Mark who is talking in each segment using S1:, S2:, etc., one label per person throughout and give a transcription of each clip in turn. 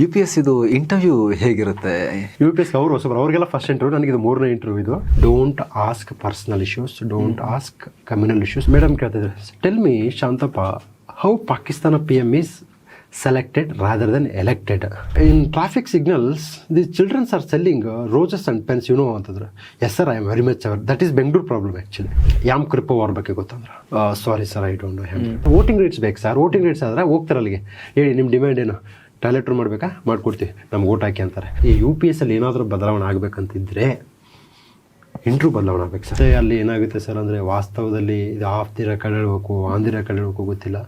S1: You P S ಇದು interview ಹೇಗಿರುತ್ತೆ?
S2: U P S ಅವರು ಹೊಸಬರು ಅವ್ರಿಗೆಲ್ಲ ಫಸ್ಟ್ ಇಂಟರ್ವ್ಯೂ ನನಗೆ ಇದು ಮೂರನೇ ಇಂಟರ್ವ್ಯೂ ಇದು. Don't ask personal issues don't ask communal issues madam ಕೇಳ್ತಿದ್ರು tell me Shantappa how Pakistan P M is selected rather than elected in traffic signals the childrens are selling roses and pens you know ಅಂತಂದ್ರೆ. Yes sir I am very much aware that is Bengaluru problem actually yam Krupa ಅವ್ರ ಬಗ್ಗೆ ಗೊತ್ತಂದ್ರೆ. Sorry sir I don't know voting rates ಬೇಕು sir voting rates ಆದರೆ ಹೋಗ್ತಾರೆ ಅಲ್ಲಿಗೆ. ಹೇಳಿ ನಿಮ್ಮ demand ಏನು? ಟಾಯ್ಲೆಟ್ ರೂಮ್ ಮಾಡಬೇಕಾ? ಮಾಡ್ಕೊಡ್ತೀವಿ. ನಮ್ಗೆ ಓಟ್ ಹಾಕಿ ಅಂತಾರೆ. ಈ ಯು ಪಿ ಎಸ್ ಅಲ್ಲಿ ಏನಾದರೂ ಬದಲಾವಣೆ ಆಗಬೇಕಂತಿದ್ರೆ ಇಂಟ್ರೂ ಬದಲಾವಣೆ ಆಗಬೇಕು ಸರ್. ಅಲ್ಲಿ ಏನಾಗುತ್ತೆ ಸರ್ ಅಂದರೆ ವಾಸ್ತವದಲ್ಲಿ ಇದು ಆಫ್ ದಿ ರೆಕಾರ್ಡ್ ಹೇಳ್ಬೇಕು ಆನ್ ರೆಕಾರ್ಡ್ ಹೇಳ್ಬೇಕು ಗೊತ್ತಿಲ್ಲ.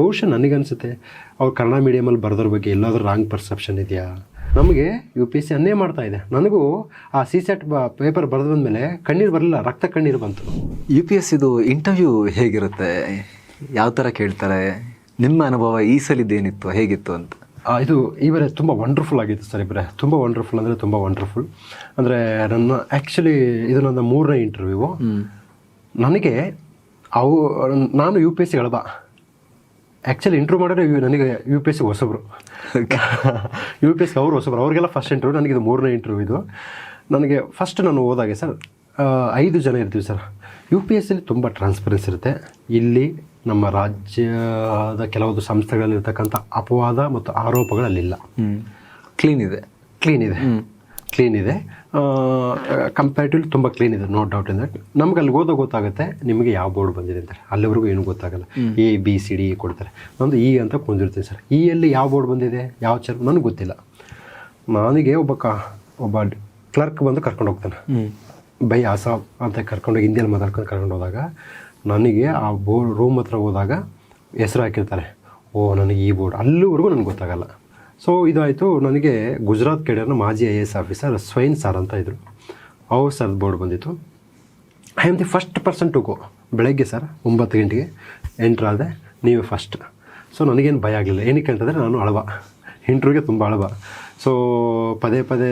S2: ಬಹುಶಃ ನನಗನ್ಸುತ್ತೆ ಅವ್ರು ಕನ್ನಡ ಮೀಡಿಯಮಲ್ಲಿ ಬರೆದ್ರ ಬಗ್ಗೆ ಎಲ್ಲಾದರೂ ರಾಂಗ್ ಪರ್ಸೆಪ್ಷನ್ ಇದೆಯಾ? ನಮಗೆ ಯು ಪಿ ಎಸ್ ಸಿ ಅನ್ನೇ ಮಾಡ್ತಾ ಇದೆ. ನನಗೂ ಆ ಸಿ ಸೆಟ್ ಪೇಪರ್ ಬರೆದ ಬಂದಮೇಲೆ ಕಣ್ಣೀರು ಬರಲಿಲ್ಲ ರಕ್ತ ಕಣ್ಣೀರು ಬಂತು.
S1: ಯು ಪಿ ಎಸ್ ಇದು ಇಂಟರ್ವ್ಯೂ ಹೇಗಿರುತ್ತೆ? ಯಾವ ಥರ ಕೇಳ್ತಾರೆ? ನಿಮ್ಮ ಅನುಭವ ಈ ಸಲಿದ್ದೇನಿತ್ತು? ಹೇಗಿತ್ತು ಅಂತ?
S2: ಇದು ಇವರೇ ತುಂಬ ವಂಡರ್ಫುಲ್ ಆಗಿತ್ತು ಸರ್ ಇವರೇ ತುಂಬ ವಂಡರ್ಫುಲ್ ಅಂದರೆ ತುಂಬ ವಂಡರ್ಫುಲ್ ಅಂದರೆ ನನ್ನ ಆ್ಯಕ್ಚುಲಿ ಇದು ನನ್ನ ಮೂರನೇ ಇಂಟರ್ವ್ಯೂ ನನಗೆ ಅವು ನಾನು ಯು ಪಿ ಎಸ್ ಸಿ ಹೇಳ್ದ ಆ್ಯಕ್ಚುಲಿ ಇಂಟ್ರ್ಯೂ ಮಾಡಿದ್ರೆ ನನಗೆ ಯು ಪಿ ಎಸ್ ಸಿ ಹೊಸಬ್ರು. ಯು ಪಿ ಎಸ್ ಸಿ ಅವರು ಹೊಸಬ್ರು. ಅವ್ರಿಗೆಲ್ಲ ಫಸ್ಟ್ ಇಂಟರ್ವ್ಯೂ ನನಗೆ ಇದು ಮೂರನೇ ಇಂಟರ್ವ್ಯೂ ಇದು. ನನಗೆ ಫಸ್ಟ್ ನಾನು ಹೋದಾಗೆ ಸರ್ ಐದು ಜನ ಇರ್ತೀವಿ ಸರ್. ಯು ಪಿ ಎಸ್ ಸಿಲಿ ತುಂಬ ಟ್ರಾನ್ಸ್ಪರೆನ್ಸಿ ಇರುತ್ತೆ. ಇಲ್ಲಿ ನಮ್ಮ ರಾಜ್ಯದ ಕೆಲವೊಂದು ಸಂಸ್ಥೆಗಳಲ್ಲಿ ಇರ್ತಕ್ಕಂಥ ಅಪವಾದ ಮತ್ತು ಆರೋಪಗಳಲ್ಲಿಲ್ಲ.
S1: ಕ್ಲೀನ್ ಇದೆ.
S2: ಕ್ಲೀನ್ ಇದೆ. ಕ್ಲೀನ್ ಇದೆ. ಕಂಪ್ಯಾರಿಟಿವ್ಲಿ ತುಂಬ ಕ್ಲೀನ್ ಇದೆ ನೋ ಡೌಟ್ ಇನ್ ದಟ್ ನಮ್ಗೆ ಅಲ್ಲಿ ಓದೋ ಗೊತ್ತಾಗುತ್ತೆ ನಿಮಗೆ ಯಾವ ಬೋರ್ಡ್ ಬಂದಿದೆ ಅಂತಾರೆ. ಅಲ್ಲಿವರೆಗೂ ಏನು ಗೊತ್ತಾಗಲ್ಲ. ಎ ಬಿ ಸಿ ಡಿ ಕೊಡ್ತಾರೆ. ನಂದು ಇ ಅಂತ ಕುಂದಿರ್ತೀನಿ ಸರ್. ಇ ಅಲ್ಲಿ ಯಾವ ಬೋರ್ಡ್ ಬಂದಿದೆ ಯಾವ ಚರ್ ನನಗೆ ಗೊತ್ತಿಲ್ಲ. ನನಗೆ ಒಬ್ಬ ಕ ಒಬ್ಬ ಕ್ಲರ್ಕ್ ಬಂದು ಕರ್ಕೊಂಡು ಹೋಗ್ತಾನೆ. ಬೈ ಆಸಾಬ್ ಅಂತ ಕರ್ಕೊಂಡೋಗಿ ಹಿಂದಿಯಲ್ಲಿ ಮಾತಾಡ್ಕೊಂಡು ಕರ್ಕೊಂಡು ಹೋದಾಗ ನನಗೆ ಆ ಬೋರ್ಡ್ ರೂಮ್ ಹತ್ರ ಹೋದಾಗ ಹೆಸರು ಹಾಕಿರ್ತಾರೆ. ಓ, ನನಗೆ ಈ ಬೋರ್ಡ್. ಅಲ್ಲಿವರೆಗೂ ನನಗೆ ಗೊತ್ತಾಗಲ್ಲ. ಸೊ ಇದಾಯಿತು. ನನಗೆ ಗುಜರಾತ್ ಕಡೆಯವ್ರನ್ನ ಮಾಜಿ I A S officer Swain sir ಅಂತ ಇದ್ದರು ಅವ್ರ ಸರ್ದು ಬೋರ್ಡ್ ಬಂದಿತ್ತು. I am the first person to go ಬೆಳಗ್ಗೆ ಸರ್ ಒಂಬತ್ತು ಗಂಟೆಗೆ ಎಂಟ್ರಾದೆ ನೀವೇ ಫಸ್ಟ್ ಸೊ ನನಗೇನು ಭಯ ಆಗಲಿಲ್ಲ. ಏನಕ್ಕೆ ಅಂತಂದರೆ ನಾನು ಅಳವ. ಇಂಟ್ರ್ಯೂಗೆ ತುಂಬ ಅಳವ. ಸೊ ಪದೇ ಪದೇ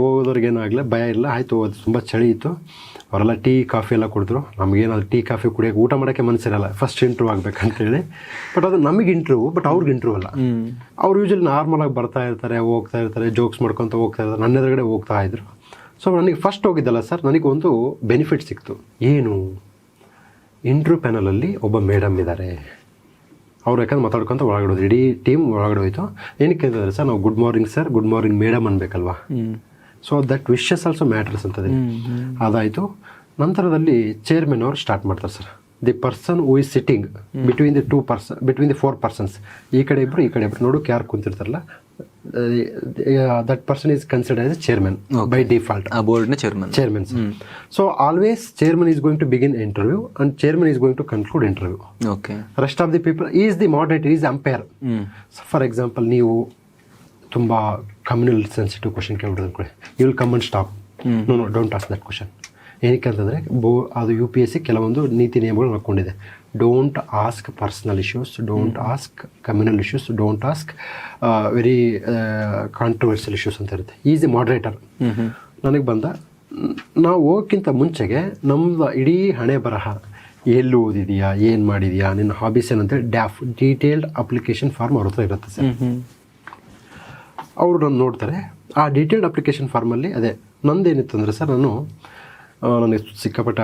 S2: ಹೋಗೋದ್ರಿಗೇನು ಆಗಲಿಲ್ಲ ಭಯ ಇಲ್ಲ. ಆಯಿತು ಅದು ತುಂಬ ಚಳಿ ಇತ್ತು. ಅವರೆಲ್ಲ ಟೀ ಕಾಫಿ ಎಲ್ಲ ಕುಡಿದ್ರು. ನಮಗೇನಾದ್ರು ಟೀ ಕಾಫಿ ಕುಡಿಯೋಕೆ ಊಟ ಮಾಡೋಕ್ಕೆ ಮನಸ್ಸಿರಲ್ಲ. ಫಸ್ಟ್ ಇಂಟ್ರೂ ಆಗಬೇಕಂತೇಳಿ ಬಟ್ ಅದು ನಮಗೆ ಇಂಟ್ರೂ ಬಟ್ ಅವ್ರಿಗೆ ಇಂಟ್ರೂ ಅಲ್ಲ. ಅವ್ರು ಯೂಶಲಿ ನಾರ್ಮಲಾಗಿ ಬರ್ತಾ ಇರ್ತಾರೆ ಹೋಗ್ತಾ ಇರ್ತಾರೆ ಜೋಕ್ಸ್ ಮಾಡ್ಕೊತ ಹೋಗ್ತಾ ಇರ್ತಾರೆ. ನನ್ನ ಎದುರುಗಡೆ ಹೋಗ್ತಾ ಇದ್ರು. ಸೊ ನನಗೆ ಫಸ್ಟ್ ಹೋಗಿದ್ದಲ್ಲ ಸರ್ ನನಗೆ ಒಂದು ಬೆನಿಫಿಟ್ ಸಿಕ್ತು. ಏನು? ಇಂಟ್ರೂ ಪ್ಯಾನಲಲ್ಲಿ ಒಬ್ಬ ಮೇಡಮ್ ಇದ್ದಾರೆ. ಅವ್ರು ಯಾಕಂದ್ರೆ ಮಾತಾಡ್ಕೊಂತ ಒಳಗಡೆ ಹೋದ್ರು ಇಡೀ ಟೀಮ್ ಒಳಗಡೆ ಹೋಯ್ತು. ಏನಕ್ಕೆ ಅಂತಂದರೆ ಸರ್ ನಾವು good morning sir good morning madam ಅನ್ಬೇಕಲ್ವಾ? So that wishes also matters ಅಂತದೆ. ಅದಾಯಿತು. ನಂತರದಲ್ಲಿ ಚೇರ್ಮನ್ ಅವರು ಸ್ಟಾರ್ಟ್ ಮಾಡ್ತಾರೆ sir the person who is sitting between the two person between the four persons ಈ ಕಡೆ ಇಬ್ಬರು ಈ ಕಡೆ ಇಬ್ಬರು ನೋಡು ಯಾರು ಕುಂತಿರ್ತಾರಲ್ಲ that person is consider as chairman by default
S1: ಆ ಬೋರ್ಡ್ನ chairman
S2: chairman sir. so always chairman is going to begin interview and chairman is going to conclude interview
S1: okay
S2: rest of the people he is the moderator he is umpire so for example ನೀವು ತುಂಬ communal sensitive question ಕೇಳ್ಬಿಡೋದು ಅನ್ಕೊಳ್ಳಿ you will come and stop no no don't ask that question ಏನಕ್ಕೆ ಅಂತಂದರೆ ಬೋ ಅದು you P S C ಕೆಲವೊಂದು ನೀತಿ ನಿಯಮಗಳು ಹಾಕ್ಕೊಂಡಿದೆ don't ask personal issues don't ask communal issues don't ask very controversial issues ಅಂತ ಇರುತ್ತೆ. ಈಸ್ ಎ ಮಾಡ್ರೇಟರ್ ನನಗೆ ಬಂದ ನಾವು ಹೋಗೋಕ್ಕಿಂತ ಮುಂಚೆಗೆ ನಮ್ಮದು ಇಡೀ ಹಣೆ ಬರಹ ಎಲ್ಲಿ ಓದಿದೆಯಾ ಏನು ಮಾಡಿದೆಯಾ ನಿನ್ನ ಹಾಬೀಸ್ ಏನಂತೇಳಿ ಡ್ಯಾಫ್ ಡೀಟೇಲ್ಡ್ ಅಪ್ಲಿಕೇಶನ್ ಫಾರ್ಮ್ ಅವ್ರ ಹತ್ರ ಇರುತ್ತೆ ಸರ್. ಅವರು ನಾನು ನೋಡ್ತಾರೆ. ಆ ಡೀಟೇಲ್ಡ್ ಅಪ್ಲಿಕೇಶನ್ ಫಾರ್ಮಲ್ಲಿ ಅದೇ ನಂದೇನಿತ್ತು ಅಂದರೆ ಸರ್ ನಾನು ನನಗೆ ಸಿಕ್ಕಾಪಟ್ಟೆ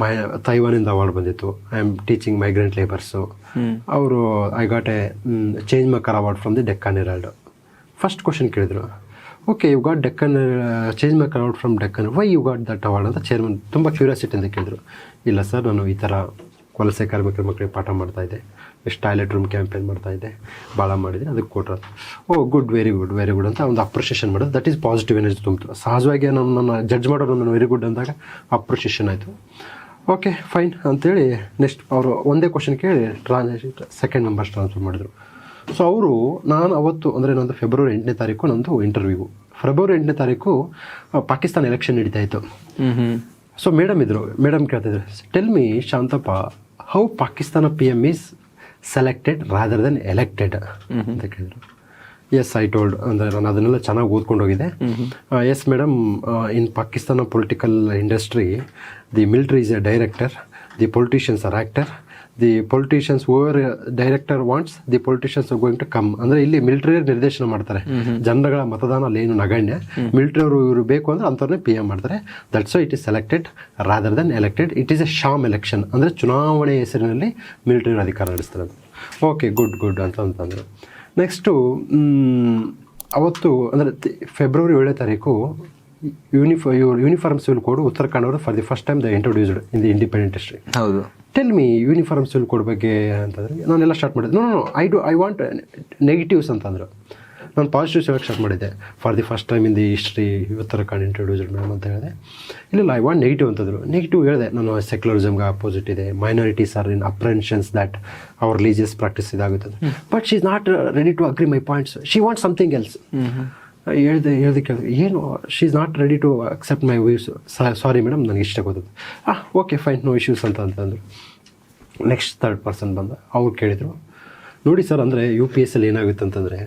S2: ಮೈ ತೈವಾನಿಂದ ಅವಾರ್ಡ್ ಬಂದಿತ್ತು. I am teaching migrant labours ಅವರು I got a change maker award from the Deccan Herald first question ಕೇಳಿದ್ರು. Okay you got Deccan change maker award from Deccan why you got that award ಅಂತ chairman ತುಂಬ ಕ್ಯೂರಿಯಾಸಿಟಿಯಿಂದ ಕೇಳಿದ್ರು. ಇಲ್ಲ sir ನಾನು ಈ ಥರ ವಲಸೆ ಕಾರ್ಮಿಕರ ಮಕ್ಕಳಿಗೆ ಪಾಠ ಮಾಡ್ತಾ ಇದೆ. ಎಷ್ಟು ಟಾಯ್ಲೆಟ್ ರೂಮ್ ಕ್ಯಾಂಪೇನ್ ಮಾಡ್ತಾ ಇದೆ. ಭಾಳ ಮಾಡಿದ್ದೀನಿ ಅದಕ್ಕೆ ಕೊಟ್ಟರು ಓ good very good very good ಅಂತ ಒಂದು ಅಪ್ರಿಷಿಯೇಷನ್ ಮಾಡೋದು ದಟ್ ಈಸ್ ಪಾಸಿಟಿವ್ ಎನರ್ಜಿ ತುಂಬಿತು. ಸಹಜವಾಗಿ ನಾನು ನನ್ನ ಜಡ್ಜ್ ಮಾಡೋರು ನನ್ನ ವೆರಿ ಗುಡ್ ಅಂದಾಗ ಅಪ್ರಿಷಿಯೇಷನ್ ಆಯಿತು. ಓಕೆ ಫೈನ್ ಅಂತೇಳಿ ನೆಕ್ಸ್ಟ್ ಅವರು ಒಂದೇ ಕ್ವಶನ್ ಕೇಳಿ ಟ್ರಾನ್ಸ್ ಸೆಕೆಂಡ್ ನಂಬರ್ಸ್ ಟ್ರಾನ್ಸ್ಫರ್ ಮಾಡಿದರು. ಸೊ ಅವರು ನಾನು ಅವತ್ತು ಅಂದರೆ ನಂದು ಫೆಬ್ರವರಿ ಎಂಟನೇ ತಾರೀಕು ನಂದು ಇಂಟರ್ವ್ಯೂ ಫೆಬ್ರವರಿ ಎಂಟನೇ ತಾರೀಕು ಪಾಕಿಸ್ತಾನ ಎಲೆಕ್ಷನ್ ನಡೀತಾ ಇತ್ತು. ಸೊ ಮೇಡಮ್ ಇದ್ರು. Madam ಕೇಳ್ತಿದ್ರು tell me Shantappa how Pakistan P M is selected rather than elected ಅಂತ ಕೇಳಿದ್ರು. ಎಸ್ ಐ ಟೋಲ್ಡ್ ಅಂದರೆ ನಾನು ಅದನ್ನೆಲ್ಲ ಚೆನ್ನಾಗಿ ಓದ್ಕೊಂಡು ಹೋಗಿದ್ದೆ yes madam in Pakistan political industry the military is a director the politicians are actor the politicians over director wants the politicians going to come ಅಂದ್ರೆ ಇಲ್ಲಿ ಮಿಲಿಟರಿ ನಿರ್ದೇಶನ ಮಾಡ್ತಾರೆ. ಜನಗಳ ಮತದಾನ ಅಲ್ಲಿ ಏನು ನಗಣ್ಯ. ಮಿಲಿಟರಿ ಅವರು ಇವರು ಬೇಕು ಅಂದ್ರೆ ಅಂಥವ್ರನ್ನೇ ಪಿ ಎಂ ಮಾಡ್ತಾರೆ. That's it is selected rather than elected it is a sham election ಅಂದರೆ ಚುನಾವಣೆ ಹೆಸರಿನಲ್ಲಿ ಮಿಲಿಟರಿ ಅಧಿಕಾರ ನಡೆಸ್ತಾರೆ ಓಕೆ ಗುಡ್ ಗುಡ್ ಅಂತ ಅಂತಂದರು. ನೆಕ್ಸ್ಟು ಅವತ್ತು ಅಂದರೆ ಫೆಬ್ರವರಿ ಏಳನೇ ತಾರೀಕು ಯೂನಿಫಾರ್ ಇವರು ಯೂನಿಫಾರ್ಮ್ ಸಿವಿಲ್ ಕೋಡ್ ಉತ್ತರಾಖಂಡ್ ಅವರು for the first time the introduced in the independent history
S1: ಹೌದು.
S2: ಟೆಲ್ ಮಿ ಯೂನಿಫಾರ್ಮ್ ಕೋಡ್ ಬಗ್ಗೆ ಅಂತಂದರೆ ನಾನೆಲ್ಲ ಸ್ಟಾರ್ಟ್ ಮಾಡಿದೆ no no I do I want negatives ಅಂತಂದರು. ನಾನು ಪಾಸಿಟಿವ್ ಹೇಳಕ್ಕೆ ಸ್ಟಾರ್ಟ್ ಮಾಡಿದ್ದೆ. For the first time in the history Uttarakhand introduced ma'am ಅಂತ ಹೇಳಿದೆ. ಇಲ್ಲ ಐ ವಾಂಟ್ ನೆಗೆಟಿವ್ ಅಂತಂದರು. ನೆಗೆಟಿವ್ ಹೇಳಿದೆ ನಾನು ಸೆಕ್ಯುಲರಿಸಮ್ಗೆ ಅಪೋಸಿಟ್ ಇದೆ. Minorities are in apprehensions that our religious practice ಇದಾಗುತ್ತೆ. But she is not ready to agree my points she want something else ಹೇಳ್ದೆ ಹೇಳ್ದೆ ಕೇಳಿದೆ, ಏನು she is not ready to accept my views sorry madam ನನಗೆ ಇಷ್ಟ ಗೊತ್ತದು ಆ okay fine no issues ಅಂತ ಅಂತಂದರು. ನೆಕ್ಸ್ಟ್ ಥರ್ಡ್ ಪರ್ಸನ್ ಬಂದ, ಅವ್ರು ಕೇಳಿದರು, ನೋಡಿ ಸರ್ ಅಂದರೆ ಯು ಪಿ ಎಸ್ ಅಲ್ಲಿ ಏನಾಗುತ್ತೆ ಅಂತಂದರೆ,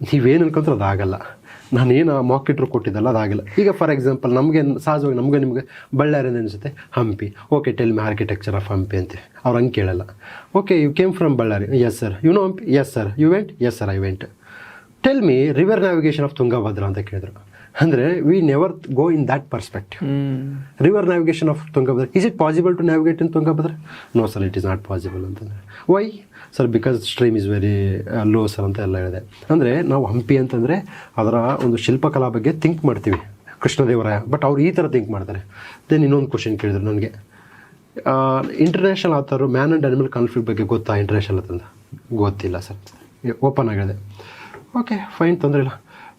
S2: ನೀವೇನು ಅನ್ಕೊಂತಾರೆ ಅದಾಗಲ್ಲ. ಏನು ಮಾಕ್ ಇಟ್ರು ಕೊಟ್ಟಿದ್ದಲ್ಲ, ಅದಾಗಿಲ್ಲ. ಈಗ ಫಾರ್ ಎಕ್ಸಾಂಪಲ್ ನಮಗೆ, ಸಹಜವಾಗಿ ನಮಗೆ ನಿಮಗೆ ಬಳ್ಳಾರಿ ಅನಿಸುತ್ತೆ, Hampi. Okay tell me architecture of Hampi ಅಂತ. ಅವ್ರು ಹಂಗೆ ಕೇಳಲ್ಲ. Okay you came from Ballari yes sir you know Hampi? Yes sir you went yes sir I went tell me river navigation of Tungabhadra ಅಂತ ಕೇಳಿದ್ರು. ಅಂದರೆ we never go in that perspective river navigation of Tungabhadra is it possible to navigate in Tungabhadra no sir it is not possible ಅಂತಂದ್ರೆ. Why sir because stream is very low sir ಅಂತ ಎಲ್ಲ ಹೇಳಿದೆ. ಅಂದರೆ ನಾವು ಹಂಪಿ ಅಂತಂದರೆ ಅದರ ಒಂದು ಶಿಲ್ಪಕಲಾ ಬಗ್ಗೆ ಥಿಂಕ್ ಮಾಡ್ತೀವಿ ಕೃಷ್ಣದೇವರಾಯ ಬಟ್ ಅವ್ರು ಈ ಥರ ಥಿಂಕ್ ಮಾಡ್ತಾರೆ. ದೆನ್ ಇನ್ನೊಂದು ಕ್ವಶನ್ ಕೇಳಿದ್ರು ನನಗೆ. International author man and animal conflict ಬಗ್ಗೆ ಗೊತ್ತಾ ಇಂಟರ್ನ್ಯಾಷನಲ್ ಅಂತಂದ ಗೊತ್ತಿಲ್ಲ ಸರ್ ಓಪನ್ ಆಗಿದೆ. ಓಕೆ ಫೈನ್ ತೊಂದರೆ ಇಲ್ಲ.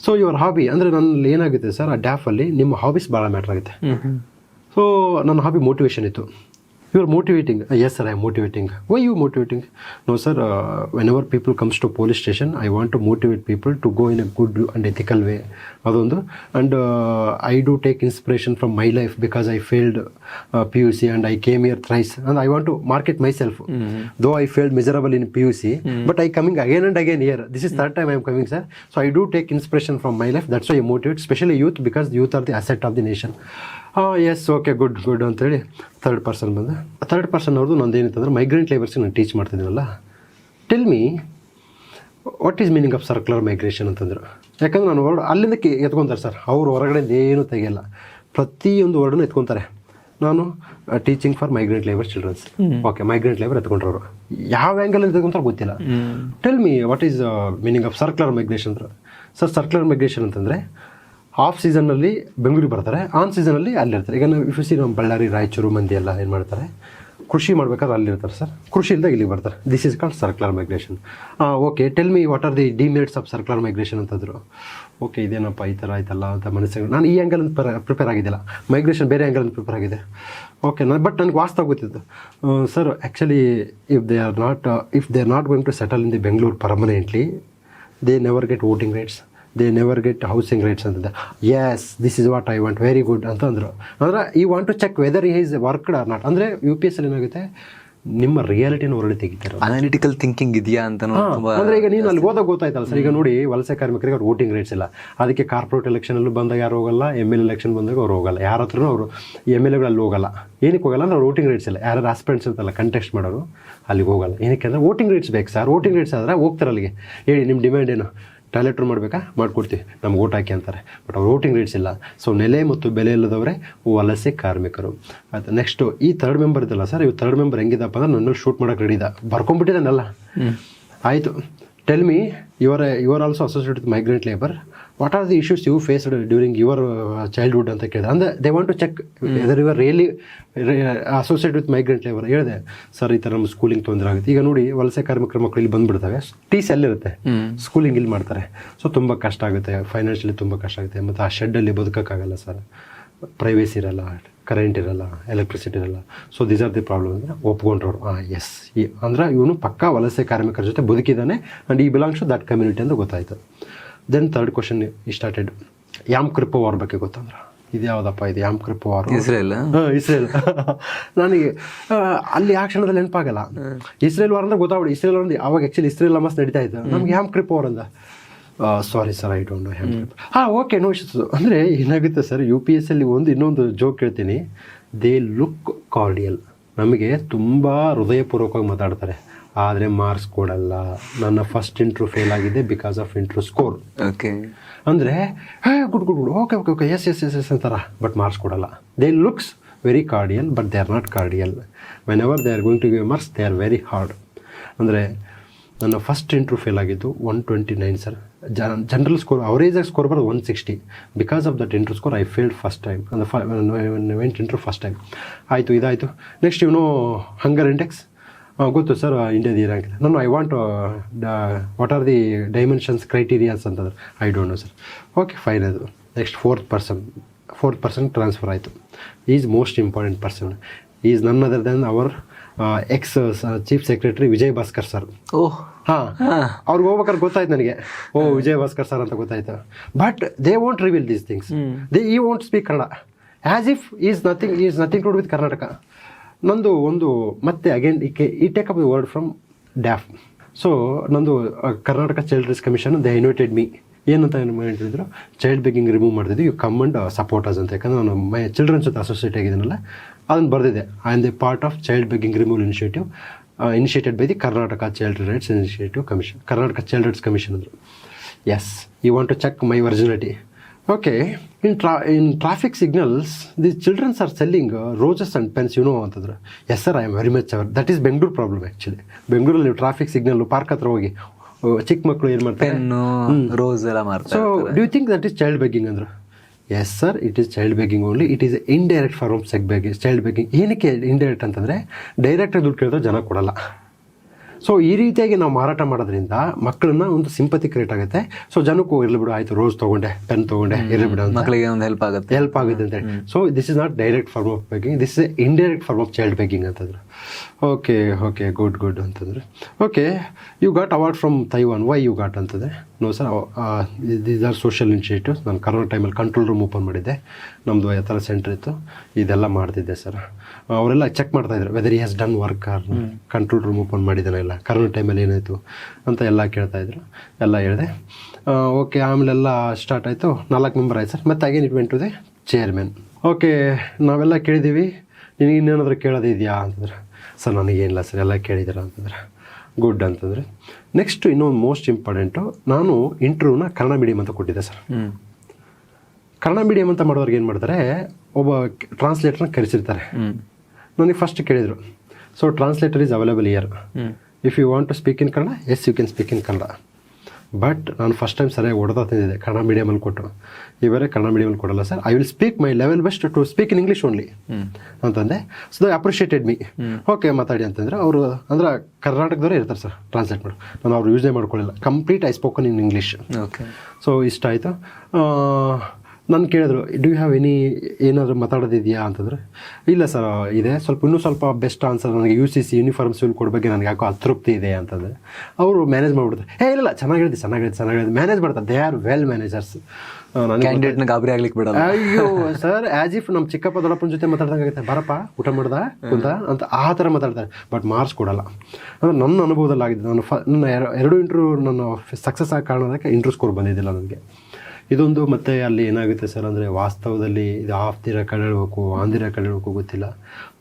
S2: ಸೊ ಯುವರ್ ಹಾಬಿ ಅಂದರೆ ನನ್ನಲ್ಲಿ ಏನಾಗುತ್ತೆ ಸರ್ ಆ ಡ್ಯಾಫಲ್ಲಿ ನಿಮ್ಮ ಹಾಬೀಸ್ ಭಾಳ ಮ್ಯಾಟ್ರ್ ಆಗುತ್ತೆ. ಸೊ ನನ್ನ ಹಾಬಿ ಮೋಟಿವೇಶನ್ ಇತ್ತು. You are motivating yes sir I motivating why you motivating no sir whenever people comes to police station I want to motivate people to go in a good and ethical way ಅದೊಂದು and I do take inspiration from my life because I failed P U C and I came here thrice and I want to market myself though I failed miserable in P U C but I coming again and again here this is third time I am coming sir so I do take inspiration from my life that's why motivate specially youth because youth are the asset of the nation ಹಾಂ yes okay good good ಅಂತೇಳಿ third person ಬಂದೆ. Third person ಅವ್ರದ್ದು ನಂದು ಏನಿತ್ತಂದ್ರೆ migrant ಲೇಬರ್ಸಿಗೆ ನಾನು teach ಮಾಡ್ತಿದ್ದೀನಲ್ಲ tell me what is meaning of circular migration ಅಂತಂದರು. ಯಾಕಂದ್ರೆ ನಾನು ವರ್ಡ್ ಅಲ್ಲಿಂದ ಎತ್ಕೊತಾರೆ ಸರ್ ಅವ್ರು ಹೊರಗಡೆ ಏನೂ ತೆಗಿಯಲ್ಲ. ಪ್ರತಿಯೊಂದು ವರ್ಡನ್ನು ಎತ್ಕೊತಾರೆ. ನಾನು teaching for migrant labour childrens okay migrant labour ಎತ್ಕೊಂಡ್ರವರು. ಯಾವ ಆ್ಯಂಗಲ್ ಎತ್ಕೊಂತಾರೆ ಗೊತ್ತಿಲ್ಲ. Tell me what is meaning of circular migration ಅಂದ್ರೆ. ಸರ್ ಸರ್ಕ್ಯುಲರ್ ಮೈಗ್ರೇಷನ್ ಅಂತಂದರೆ ಆಫ್ ಸೀಸನ್ನಲ್ಲಿ ಬೆಂಗಳೂರಿಗೆ ಬರ್ತಾರೆ. ಆನ್ ಸೀಸನಲ್ಲಿ ಅಲ್ಲಿರ್ತಾರೆ ಈಗ ನಾವು ಇಫ್ಸಿ ನಮ್ಮ ಬಳ್ಳಾರಿ ರಾಯಚೂರು ಮಂದಿ ಎಲ್ಲ ಏನು ಮಾಡ್ತಾರೆ? ಕೃಷಿ ಮಾಡ್ಬೇಕಾದ್ರೆ ಅಲ್ಲಿರ್ತಾರೆ ಸರ್. ಕೃಷಿ ಇಲ್ಲದೆ ಇಲ್ಲಿಗೆ ಬರ್ತಾರೆ. This is called circular migration okay tell me what are the demerits of circular migration ಅಂತಂದರು ಓಕೆ ಇದೇನಪ್ಪ, ಈ ಥರ ಆಯ್ತಲ್ಲ ಅಂತ ಮನಸ್ಸಿಗೆ ನಾನು ಈ ಆ್ಯಂಗಲ್ ಪ್ರಿಪೇರ್ ಆಗಿದ್ದಿಲ್ಲ. ಮೈಗ್ರೇಷನ್ ಬೇರೆ ಆ್ಯಂಗಲ್ ಪ್ರಿಪೇರ್ ಆಗಿದೆ. ಓಕೆ ನಾನು ಬಟ್ ನನಗೆ ವಾಸ್ತವ ಗೊತ್ತಿತ್ತು sir actually if they are not if they are not going to settle in the Bengaluru permanently they never get voting rights they never get housing rights ಅಂತಂದೆ. Yes this is what I want very good ಅಂತ ಅಂದರು. ಅಂದ್ರೆ ಈ want to check whether is worked or not ಅಂದರೆ U P S ಅಲ್ಲಿ ಏನಾಗುತ್ತೆ? ನಿಮ್ಮ ರಿಯಾಲಿಟಿನ ಹೊರಳಿ ತೆಗಿತಾರೆ.
S1: ಅನಾಲಿಟಿಕಲ್ ಥಿಂಕಿಂಗ್ ಇದೆಯಾ ಅಂತ
S2: ಅಂದ್ರೆ ಈಗ ನೀನು ಅಲ್ಲಿ ಹೋದಾಗ ಗೊತ್ತಾಯ್ತಲ್ಲ ಸರ್. ಈಗ ನೋಡಿ ವಲಸೆ ಕಾರ್ಮಿಕರಿಗೆ ಅವ್ರು ವೋಟಿಂಗ್ ರೈಟ್ಸ್ ಇಲ್ಲ. ಅದಕ್ಕೆ ಕಾರ್ಪೊರೇಟ್ ಎಲೆಕ್ಷನಲ್ಲೂ ಬಂದಾಗ ಯಾರು ಹೋಗಲ್ಲ ಎಂ ಎಲ್ ಎಲೆಕ್ಷನ್ ಬಂದಾಗ ಅವ್ರು ಹೋಗಲ್ಲ. ಯಾರ ಹತ್ರನೂ ಅವರು ಎಂ ಎಲ್ ಎಗಳಲ್ಲಿ ಹೋಗಲ್ಲ. ಏನಕ್ಕೆ ಹೋಗಲ್ಲ ಅಂದ್ರೆ ಅವ್ರು ವೋಟಿಂಗ್ ರೈಟ್ಸ್ ಇಲ್ಲ. ಯಾರು ಆಸ್ಪೆಂಟ್ಸ್ ಅಂತಲ್ಲ ಕಂಟೆಸ್ಟ್ ಮಾಡೋರು ಅಲ್ಲಿಗೆ ಹೋಗಲ್ಲ. ಏನಕ್ಕೆ ಅಂದರೆ ವೋಟಿಂಗ್ ರೈಟ್ಸ್ ಬೇಕು ಸರ್. ವೋಟಿಂಗ್ ರೈಟ್ಸ್ ಆದ್ರೆ ಹೋಗ್ತಾರೆ ಅಲ್ಲಿಗೆ. ಹೇಳಿ ನಿಮ್ಮ ಡಿಮ್ಯಾಂಡ್ ಏನು? ಟಾಯ್ಲೆಟ್ ರೂಮ್ ಮಾಡಬೇಕಾ? ಮಾಡಿಕೊಡ್ತೀವಿ. ನಮ್ಗೆ ಓಟ್ ಹಾಕಿ ಅಂತಾರೆ. ಬಟ್ ಅವ್ರು ವೋಟಿಂಗ್ ರೇಟ್ಸ್ ಇಲ್ಲ. ಸೊ ನೆಲೆ ಮತ್ತು ಬೆಲೆ ಇಲ್ಲದವರೇ ವಲಸೆ ಕಾರ್ಮಿಕರು. ಆಯ್ತು ನೆಕ್ಸ್ಟು ಈ ಥರ್ಡ್ ಮೆಂಬರ್ ಇದಲ್ಲ ಸರ್ ಇವು ಥರ್ಡ್ ಮೆಂಬರ್ ಹೆಂಗಿದಪ್ಪ ಅಂದ್ರೆ ನನ್ನಲ್ಲಿ ಶೂಟ್ ಮಾಡೋಕೆ ರೆಡಿ ಇದ್ದ. ಬರ್ಕೊಂಬಿಟ್ಟಿದ್ದಾನಲ್ಲ. ಆಯಿತು. Tell me your your also associate with migrant labour what are the issues you faced during your childhood ಅಂತ ಕೇಳಿದೆ. ಅಂದರೆ they want to check either your really associate with migrant labour ಹೇಳಿದೆ sir ಈ ಥರ ನಮ್ಮ ಸ್ಕೂಲಿಂಗ್ ತೊಂದರೆ ಆಗುತ್ತೆ. ಈಗ ನೋಡಿ ವಲಸೆ ಕಾರ್ಮಿಕರ ಮಕ್ಕಳು ಇಲ್ಲಿ ಬಂದ್ಬಿಡ್ತವೆ. ಟೀಸ್ ಎಲ್ಲಿರುತ್ತೆ ಸ್ಕೂಲಿಂಗ್ ಇಲ್ಲಿ ಮಾಡ್ತಾರೆ. ಸೊ ತುಂಬ ಕಷ್ಟ ಆಗುತ್ತೆ. ಫೈನಾನ್ಷಿಯಲಿ ತುಂಬ ಕಷ್ಟ ಆಗುತ್ತೆ. ಮತ್ತು ಆ ಶೆಡ್ಡಲ್ಲಿ ಬದುಕೋಕ್ಕಾಗಲ್ಲ ಸರ್ ಪ್ರೈವೇಸಿ ಇರಲ್ಲ ಕರೆಂಟ್ ಇರಲ್ಲ ಎಲೆಕ್ಟ್ರಿಸಿಟಿ ಇರಲ್ಲ. So these are the problem ಅಂದರೆ ಒಪ್ಕೊಂಡ್ರವ್ರು ಹಾಂ ಎಸ್ ಈ ಅಂದ್ರೆ ಇವನು ಪಕ್ಕಾ ವಲಸೆ ಕಾರ್ಮಿಕರ ಜೊತೆ ಬದುಕಿದ್ದಾನೆ. ಆ್ಯಂಡ್ ಈ ಬಿಲಾಂಗ್ಸ್ ಟು ದಟ್ ಕಮ್ಯುನಿಟಿ ಅಂತ ಗೊತ್ತಾಯ್ತು. ದೆನ್ ಥರ್ಡ್ ಕ್ವಶನ್ ಈ ಸ್ಟಾರ್ಟೆಡ್ ಯಾಮ್ ಕೃಪ ವಾರ್ ಬಗ್ಗೆ ಗೊತ್ತಂದ್ರೆ? ಇದು ಯಾವುದಪ್ಪ ಇದು ಯಾಮ್ ಕೃಪ ವಾರ್
S1: ಇಸ್ರೇಲ್
S2: ಇಸ್ರೇಲ್ ನನಗೆ ಅಲ್ಲಿ ಆ ಕ್ಷಣದಲ್ಲಿ ನೆನಪಾಗಲ್ಲ. ಇಸ್ರೇಲ್ ವಾರ್ ಅಂದ್ರೆ ಗೊತ್ತಾಗ್ಬಿಡಿ. ಇಸ್ರೇಲ್ ವಾರ್ ಅಂದ್ರೆ ಅವಾಗ ಆ್ಯಕ್ಚುಲಿ ಇಸ್ರೇಲ್ ನಮಸ್ ನಡೀತಾ ಇತ್ತು. ನಮ್ಗೆ ಯಾಮ್ ಕೃಪ ವಾರ್ ಅಂದ. Sorry sir I don't know Yom ಕೃಪ ಹಾಂ ಓಕೆ ನೋ ಇಶ್ಯೂಸ್ ಅಂದರೆ ಏನಾಗುತ್ತೆ ಸರ್ ಯು ಪಿ ಎಸ್ ಅಲ್ಲಿ ಒಂದು ಇನ್ನೊಂದು ಜೋಕ್ ಹೇಳ್ತೀನಿ. ದೇ ಲುಕ್ ಕಾರ್ಡಿಯಲ್ ನಮಗೆ ತುಂಬ ಹೃದಯಪೂರ್ವಕವಾಗಿ ಮಾತಾಡ್ತಾರೆ. ಆದರೆ ಮಾರ್ಕ್ಸ್ ಕೊಡಲ್ಲ. ನನ್ನ ಫಸ್ಟ್ ಇಂಟ್ರೂ ಫೇಲ್ ಆಗಿದೆ because of intro score
S1: okay
S2: ಅಂದರೆ hey good good good. Okay okay okay yes yes yes yes ಅಂತಾರ. ಬಟ್ ಮಾರ್ಕ್ಸ್ ಕೊಡಲ್ಲ. They looks very cordial but they are not cordial whenever they are going to give marks they are very hard ಅಂದರೆ ನನ್ನ first intro fail ಆಗಿದ್ದು one twenty nine sir general score ಅವರೇಜಾಗಿ score ಬರೋದು one sixty because of that intro score I failed first time ಅಂದರೆ went intro first time ಆಯಿತು ಇದಾಯಿತು. Next ಇವನು ಹಂಗರ್ index ಗೊತ್ತು sir ಇಂಡಿಯಾದ ಈ ರ್ಯಾಂಕ್ ನಾನು I want what are the dimensions criterias ಅಂತಂದ್ರೆ I don't know sir okay fine ಅದು next fourth person fourth person transfer ಆಯಿತು. Is most important person is none other than our ex chief secretary Vijay Bhaskar sir
S1: oh
S2: ಹಾಂ ಅವ್ರಿಗೆ ಹೋಗ್ಬೇಕಾದ್ರೆ ಗೊತ್ತಾಯ್ತು ನನಗೆ. ಓ Vijay Bhaskar sir ಅಂತ ಗೊತ್ತಾಯ್ತು. But they won't reveal these things they ಈ won't speak Kannada as if is nothing is nothing to with Karnataka ನಂದು ಒಂದು ಮತ್ತೆ ಅಗೇನ್ ಈ ಈ take up the word from ಡ್ಯಾಫ್ so ನಂದು Karnataka child rights commission they invited me ಏನಂತ ಏನು ಹೇಳಿದ್ರು ಚೈಲ್ಡ್ ಬೇಕಿಂಗ್ ರಿಮೂವ್ ಮಾಡಿದ್ವಿ ಯು ಕಮ್ ಅಂಡ್ ಸಪೋರ್ಟರ್ಸ್ ಅಂತ. ಯಾಕಂದ್ರೆ ನಾನು ಮೈ ಚಿಲ್ಡ್ರನ್ಸ್ ಜೊತೆ ಅಸೋಸಿಯೇಟ್ ಆಗಿದ್ದೀನಲ್ಲ, ಅದನ್ನು ಬರೆದಿದೆ. I am the part of child begging remove initiative initiated by the Karnataka child rights initiative commission Karnataka child rights commission ಅಂದರು. Yes you want to check my okay in tra in traffic signals the childrens are selling roses and pens you know ಅಂತಂದ್ರೆ. Yes sir I am very much aware that is Bengaluru problem actually ಬೆಂಗಳೂರಲ್ಲಿ ನೀವು traffic signal park ಹತ್ರ ಹೋಗಿ ಚಿಕ್ಕ ಮಕ್ಕಳು ಏನು ಮಾಡ್ತಾರೆ?
S1: Rose ಎಲ್ಲ ಮಾಡ್ತಾರೆ
S2: so do you think that is child begging ಅಂದ್ರೆ? Yes sir it is child begging only it is indirect form sec begging child begging ಏನಕ್ಕೆ ಇಂಡೈರೆಕ್ಟ್ ಅಂತಂದರೆ ಡೈರೆಕ್ಟಾಗಿ ದುಡ್ಡು ಕೇಳಿದ್ರೆ ಜನ ಕೊಡಲ್ಲ. ಸೊ ಈ ರೀತಿಯಾಗಿ ನಾವು ಮಾರಾಟ ಮಾಡೋದ್ರಿಂದ ಮಕ್ಕಳನ್ನ ಒಂದು ಸಿಂಪತಿ ಕ್ರಿಯೇಟ್ ಆಗುತ್ತೆ. ಸೊ ಜನಕ್ಕೂ ಇರಲಿ ಬಿಡು ಆಯ್ತು ರೋಸ್ ತೊಗೊಂಡೆ ಪೆನ್ ತಗೊಂಡೆ ಇರಲಿ ಬಿಡು
S1: ಮಕ್ಕಳಿಗೆ ಒಂದು ಹೆಲ್ಪ್ ಆಗುತ್ತೆ.
S2: ಹೆಲ್ಪ್ ಆಗುತ್ತೆ ಅಂತ ಹೇಳಿ. So this is not direct form of begging this is indirect form of child begging ಅಂತಂದ್ರು. ಓಕೆ ಓಕೆ ಗುಡ್ ಗುಡ್ ಅಂತಂದ್ರೆ. Okay you got award from Taiwan why you got ಅಂತಂದರೆ? No sir these are social initiatives ನಾನು corona ಟೈಮಲ್ಲಿ control room open ಮಾಡಿದ್ದೆ. ನಮ್ಮದು ಯಾವ ಥರ centre ಇತ್ತು. ಇದೆಲ್ಲ ಮಾಡ್ತಿದ್ದೆ ಸರ್ ಅವರೆಲ್ಲ ಚೆಕ್ ಮಾಡ್ತಾಯಿದ್ರು whether he has done work or control room open ಮಾಡಿದ್ದಾನೆ ಇಲ್ಲ. ಕರೋನಾ ಟೈಮಲ್ಲಿ ಏನಾಯಿತು ಅಂತ ಎಲ್ಲ ಕೇಳ್ತಾಯಿದ್ರು ಎಲ್ಲ ಹೇಳಿದೆ. ಓಕೆ ಆಮೇಲೆಲ್ಲ ಸ್ಟಾರ್ಟ್ ಆಯಿತು. ನಾಲ್ಕು ಮೆಂಬರ್ ಆಯ್ತು ಸರ್ ಮತ್ತೆ again it went to the chairman okay ನಾವೆಲ್ಲ ಕೇಳಿದ್ದೀವಿ ನಿನಗೆ ಇನ್ನೇನಾದರೂ ಕೇಳೋದಿದೆಯಾ ಅಂತಂದ್ರೆ. ಸರ್ ನನಗೇನಿಲ್ಲ ಸರ್ ಎಲ್ಲ ಕೇಳಿದ್ದೀರ ಅಂತಂದರೆ. ಗುಡ್ ಅಂತಂದರೆ. ನೆಕ್ಸ್ಟ್ ಇನ್ನೊಂದು ಮೋಸ್ಟ್ ಇಂಪಾರ್ಟೆಂಟು ನಾನು ಇಂಟರ್ವ್ಯೂನ ಕನ್ನಡ ಮೀಡಿಯಮ್ ಅಂತ ಕೊಟ್ಟಿದ್ದೆ ಸರ್. ಕನ್ನಡ ಮೀಡಿಯಮ್ ಅಂತ ಮಾಡೋರ್ಗೆ ಏನು ಮಾಡ್ತಾರೆ ಒಬ್ಬ ಟ್ರಾನ್ಸ್ಲೇಟರ್ನ ಕರೆಸಿರ್ತಾರೆ. ನನಗೆ ಫಸ್ಟ್ ಕೇಳಿದರು so translator is available here if you want to speak in Kannada yes you can speak in Kannada but ನಾನು ಫಸ್ಟ್ ಟೈಮ್ ಸರಿಯಾಗಿ ಹೊಡೆದ ತಿಂದಿದ್ದೆ. ಕನ್ನಡ ಮೀಡಿಯಮಲ್ಲಿ ಕೊಟ್ಟು ಬೇರೆ ಕನ್ನಡ ಮೀಡಿಯಮಲ್ಲಿ ಕೊಡಲ್ಲ sir I will speak my level best to speak in English only ಅಂತಂದೆ. So they appreciated me okay ಮಾತಾಡಿ ಅಂತಂದರೆ ಅವರು ಅಂದ್ರೆ ಕರ್ನಾಟಕದವರೇ ಇರ್ತಾರೆ ಸರ್ ಟ್ರಾನ್ಸ್ಲೇಟ್ ಮಾಡಿ. ನಾನು ಅವ್ರು ಯೂಸೇ ಮಾಡ್ಕೊಳ್ಳಿಲ್ಲ. Complete I spoken in English
S1: okay
S2: so ಇಷ್ಟ ಆಯಿತು ನಾನು ಕೇಳಿದ್ರು ಡು ಯು ಹ್ಯಾವ್ ಎನಿ ಏನಾದರೂ ಮಾತಾಡೋದಿದೆಯಾ? ಅಂತಂದ್ರೆ ಇಲ್ಲ ಸರ್ ಇದೆ. ಸ್ವಲ್ಪ ಇನ್ನೂ ಸ್ವಲ್ಪ ಬೆಸ್ಟ್ ಆನ್ಸರ್ ನನಗೆ U C C uniform civil code ಬಗ್ಗೆ ನನಗೆ ಯಾಕೋ ಅತೃಪ್ತಿ ಇದೆ ಅಂತಂದರೆ ಅವರು ಮ್ಯಾನೇಜ್ ಮಾಡಿಬಿಡ್ತಾರೆ. ಹೇ ಇಲ್ಲ ಚೆನ್ನಾಗಿರುತ್ತೆ ಚೆನ್ನಾಗಿರುತ್ತೆ ಚೆನ್ನಾಗಿರುತ್ತೆ. ಮ್ಯಾನೇಜ್ ಮಾಡ್ತಾರೆ. ದೇ ಆರ್ ವೆಲ್ ಮ್ಯಾನೇಜರ್ಸ್
S1: ಕ್ಯಾಂಡಿಡೇಟ್ನ ಗಾಬರಿ ಆಗ್ಲಿಕ್ಕೆ ಬಿಡಲ್ಲ.
S2: ಅಯ್ಯೋ ಸರ್ ಆಸ್ ಇಫ್ ನಮ್ಮ ಚಿಕ್ಕಪ್ಪ ದೊಡ್ಡಪ್ಪನ ಜೊತೆ ಮಾತಾಡ್ದಂಗಾಗುತ್ತೆ ಬರಪ್ಪ ಊಟ ಮಾಡ್ದ? ಕುಂತ ಅಂತ ಆ ಥರ ಮಾತಾಡ್ತಾರೆ. ಬಟ್ ಮಾರ್ಕ್ಸ್ ಕೊಡಲ್ಲ. ಅಂದರೆ ನನ್ನ ಅನುಭವದಲ್ಲಿ ಆಗಿದೆ ನಾನು ಫ ನನ್ನ ಎರ- ಎರಡು ಇಂಟ್ರೂ ನನ್ನ ಸಕ್ಸಸ್ ಆಗಿ ಕಾರಣದಕ್ಕೆ ಇಂಟ್ರೂ ಸ್ಕೋರ್ ಬಂದಿದ್ದಿಲ್ಲ ನನಗೆ. ಇದೊಂದು ಮತ್ತೆ ಅಲ್ಲಿ ಏನಾಗುತ್ತೆ ಸರ್ ಅಂದರೆ ವಾಸ್ತವದಲ್ಲಿ ಇದು ಆಫ್ ದಿರ ಹೇಳಬೇಕು ಆನ್ ದಿರ ಹೇಳಬೇಕು ಗೊತ್ತಿಲ್ಲ.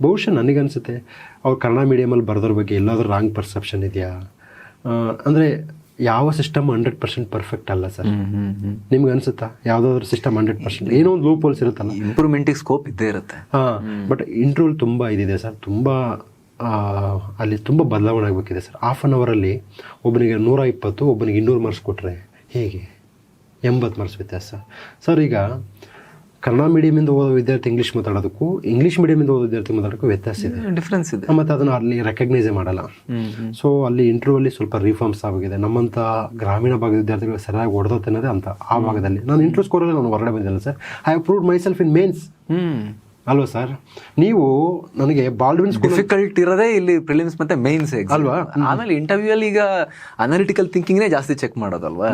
S2: ಬಹುಶಃ ನನಗನ್ಸುತ್ತೆ ಅವ್ರು ಕನ್ನಡ ಮೀಡಿಯಮಲ್ಲಿ ಬರೆದ್ರ ಬಗ್ಗೆ ಎಲ್ಲಾದರೂ ರಾಂಗ್ ಪರ್ಸೆಪ್ಷನ್ ಇದೆಯಾ? ಅಂದರೆ ಯಾವ ಸಿಸ್ಟಮ್ ಹಂಡ್ರೆಡ್ ಪರ್ಸೆಂಟ್ ಪರ್ಫೆಕ್ಟ್ ಅಲ್ಲ ಸರ್. ನಿಮ್ಗೆ ಅನ್ಸುತ್ತಾ ಯಾವ್ದಾದ್ರು ಸಿಸ್ಟಮ್ ಹಂಡ್ರೆಡ್ ಪರ್ಸೆಂಟ್ ಏನೋ ಒಂದು ಲೂಪ್ ಹೋಲ್ಸ್ ಇರುತ್ತಲ್ಲ
S1: ಇಂಪ್ರೂವ್ಮೆಂಟಿಗೆ ಸ್ಕೋಪ್ ಇದ್ದೇ ಇರುತ್ತೆ.
S2: ಹಾಂ ಬಟ್ ಇಂಟ್ರೋಲ್ ತುಂಬ ಇದಿದೆ ಸರ್. ತುಂಬ ಅಲ್ಲಿ ತುಂಬ ಬದಲಾವಣೆ ಆಗಬೇಕಿದೆ ಸರ್. ಹಾಫ್ ಆನ್ ಅವರಲ್ಲಿ ಒಬ್ಬನಿಗೆ ನೂರ ಇಪ್ಪತ್ತು ಒಬ್ಬನಿಗೆ ಇನ್ನೂರು ಮಾರ್ಕ್ಸ್ ಕೊಟ್ಟರೆ ಹೇಗೆ? ಎಂಬತ್ತು ಮಾರ್ಕ್ಸ್ ವ್ಯತ್ಯಾಸ. ಸರ್ ಈಗ ಕನ್ನಡ ಮೀಡಿಯಮಿಂದ ಓದೋ ವಿದ್ಯಾರ್ಥಿ ಇಂಗ್ಲೀಷ್ ಮಾತಾಡೋದಕ್ಕೂ ಇಂಗ್ಲೀಷ್ ಮೀಡಿಯಮಿಂದ ಓದೋ ವಿದ್ಯಾರ್ಥಿ ಮಾತಾಡೋಕ್ಕೂ ವ್ಯತ್ಯಾಸ ಇದೆ.
S1: ಡಿಫ್ರೆನ್ಸ್ ಇದೆ.
S2: ಮತ್ತು ಅದನ್ನು ಅಲ್ಲಿ ರೆಕಗ್ನೈಸೇ ಮಾಡಲ್ಲ. ಸೊ ಅಲ್ಲಿ ಇಂಟರ್ವ್ಯೂ ಅಲ್ಲಿ ಸ್ವಲ್ಪ ರಿಫಾರ್ಮ್ಸ್ ಆಗಿದೆ ನಮ್ಮಂಥ ಗ್ರಾಮೀಣ ಭಾಗದ ವಿದ್ಯಾರ್ಥಿಗಳು ಸರಿಯಾಗಿ ಹೊಡೆದ ತಿನ್ನೋದೇ ಅಂತ ಆ ಭಾಗದಲ್ಲಿ. ನಾನು ಇಂಟ್ರೂ ಸ್ಕೋರಲ್ಲಿ ನಾನು ಹೊರಡೆ ಬಂದಿಲ್ಲ sir I have prove myself in mains ಅಲ್ವಾ ಸರ್? ನೀವು ನನಗೆ ಬಾಲ್ಡ್ವಿನ್ ಸ್ಕೂಲ್
S1: ಡಿಫಿಕಲ್ಟ್ ಇರೋದೇ ಇಲ್ಲಿ ಪ್ರಿಲಿಮ್ಸ್ ಮತ್ತೆ ಮೈನ್ಸ್
S2: ಅಲ್ವಾ?
S1: ಆಮೇಲೆ ಇಂಟರ್ವ್ಯೂ ಅಲ್ಲಿ ಈಗ ಅನಾಲಿಟಿಕಲ್ ಥಿಂಕಿಂಗ್ನೇ ಜಾಸ್ತಿ ಚೆಕ್ ಮಾಡೋದಲ್ವಾ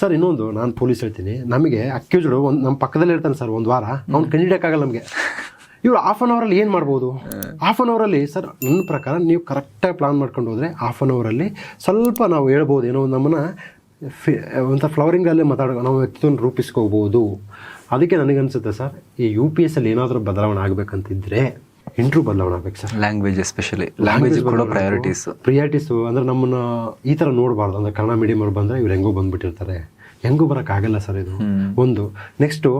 S2: ಸರ್ ಇನ್ನೊಂದು ನಾನು ಪೊಲೀಸ್ ಹೇಳ್ತೀನಿ. ನಮಗೆ ಅಕ್ಯೂಸ್ಡ್ ಒಂದು ನಮ್ಮ ಪಕ್ಕದಲ್ಲಿ ಇರ್ತಾನೆ ಸರ್ ಒಂದು ವಾರ. ಅವ್ನು ಕಂಡಿಡಿಯೋಕ್ಕಾಗಲ್ಲ ನಮಗೆ. ಇವ್ರು ಹಾಫ್ ಆನ್ ಅವರಲ್ಲಿ ಏನು ಮಾಡ್ಬೋದು? ಹಾಫ್ ಆನ್ ಅವರಲ್ಲಿ ಸರ್ ನನ್ನ ಪ್ರಕಾರ ನೀವು ಕರೆಕ್ಟಾಗಿ ಪ್ಲಾನ್ ಮಾಡ್ಕೊಂಡು ಹೋದರೆ ಹಾಫ್ ಆನ್ ಅವರಲ್ಲಿ ಸ್ವಲ್ಪ ನಾವು ಹೇಳ್ಬೋದು ಏನೋ ನಮ್ಮನ್ನ ಫಿ ಒಂಥರ ಫ್ಲವರಿಂಗಲ್ಲೇ ಮಾತಾಡೋ ನಾವು ವ್ಯಕ್ತಿತ್ವನ ರೂಪಿಸ್ಕೋಬೋದು. ಅದಕ್ಕೆ ನನಗನ್ಸುತ್ತೆ ಸರ್ ಈ ಯು ಪಿ ಎಸ್ ಅಲ್ಲಿ ಏನಾದರೂ ಬದಲಾವಣೆ ಆಗಬೇಕಂತಿದ್ರೆ ಇಂಟ್ರೂ ಬದಲಾವಣೆ ಆಗ್ಬೇಕು ಸರ್.
S1: ಲ್ಯಾಂಗ್ವೇಜ್ ಎಸ್ಪೆಷಲಿ ಲ್ಯಾಂಗ್ವೇಜ್ ಕೂಡ ಪ್ರಯಾರಿಟೀಸ್
S2: ಪ್ರಿಯಾರಿಟೀಸು ಅಂದರೆ ನಮ್ಮನ್ನ ಈ ಥರ ನೋಡಬಾರ್ದು. ಅಂದ್ರೆ ಕನ್ನಡ ಮೀಡಿಯಮ್ ಅವ್ರು ಬಂದರೆ ಇವ್ರು ಹೆಂಗೋ ಬಂದ್ಬಿಟ್ಟಿರ್ತಾರೆ. ಹೆಂಗೂ ಬರೋಕ್ಕಾಗಲ್ಲ ಸರ್ ಇದು. ಒಂದು ನೆಕ್ಸ್ಟು